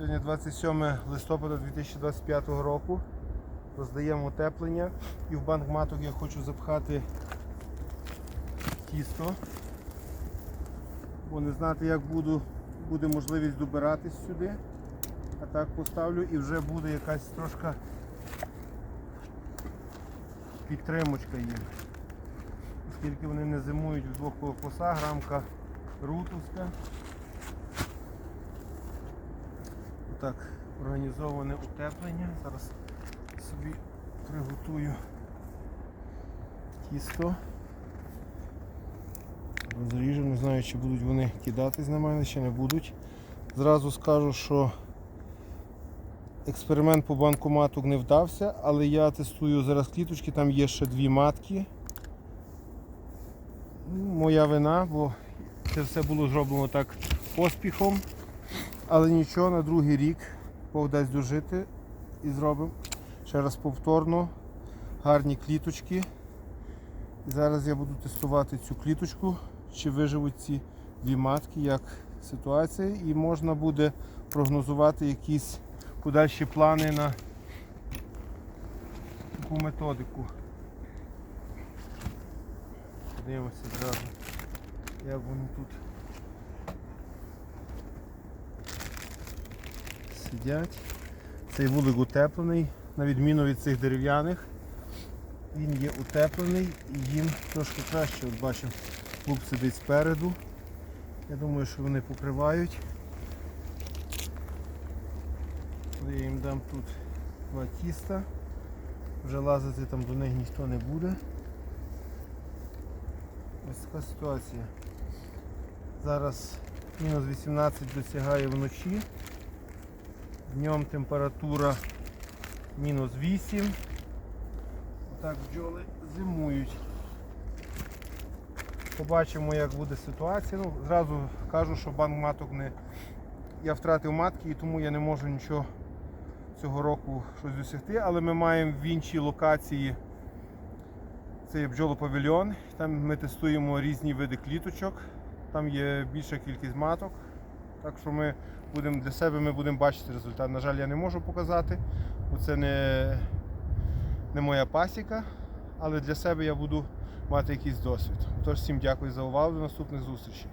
Сьогодні 27 листопада 2025 року. Роздаємо утеплення і в банкматок я хочу запхати тісто. Бо не знати як буду, буде можливість добиратись сюди. А так поставлю і вже буде якась трошка підтримочка їм. Оскільки вони не зимують в двох корпусах, рамка рутовська. Так, організоване утеплення. Зараз собі приготую тісто. Розріжу, не знаю, чи будуть вони кидатись на мене, чи не будуть. Зразу скажу, що експеримент по банкомату не вдався, але я тестую зараз кліточки, там є ще дві матки. Моя вина, бо це все було зроблено так поспіхом. Але нічого, на другий рік Бог дасть дожити і зробимо ще раз повторно гарні кліточки. І зараз я буду тестувати цю кліточку, чи виживуть ці дві матки, як ситуація, і можна буде прогнозувати якісь подальші плани на таку методику. Подивимося зразу, як вони тут. Сидять. Цей вулик утеплений, на відміну від цих дерев'яних. Він є утеплений і їм трошки краще. От бачимо, клуб сидить спереду. Я думаю, що вони покривають. Я їм дам тут два тіста, вже лазити там до них ніхто не буде. Ось така ситуація. Зараз мінус 18 досягає вночі. Днем температура мінус 8. Отак бджоли зимують. Побачимо, як буде ситуація. Ну, Зразу кажу, що банк маток не. Я втратив матки і тому я не можу нічого цього року щось досягти, але ми маємо в іншій локації це є бджолопавільйон. Там ми тестуємо різні види кліточок. Там є більша кількість маток. Так що ми будемо для себе ми будемо бачити результат. На жаль, я не можу показати, бо це не, не моя пасіка, але для себе я буду мати якийсь досвід. Тож всім дякую за увагу, до наступних зустрічей.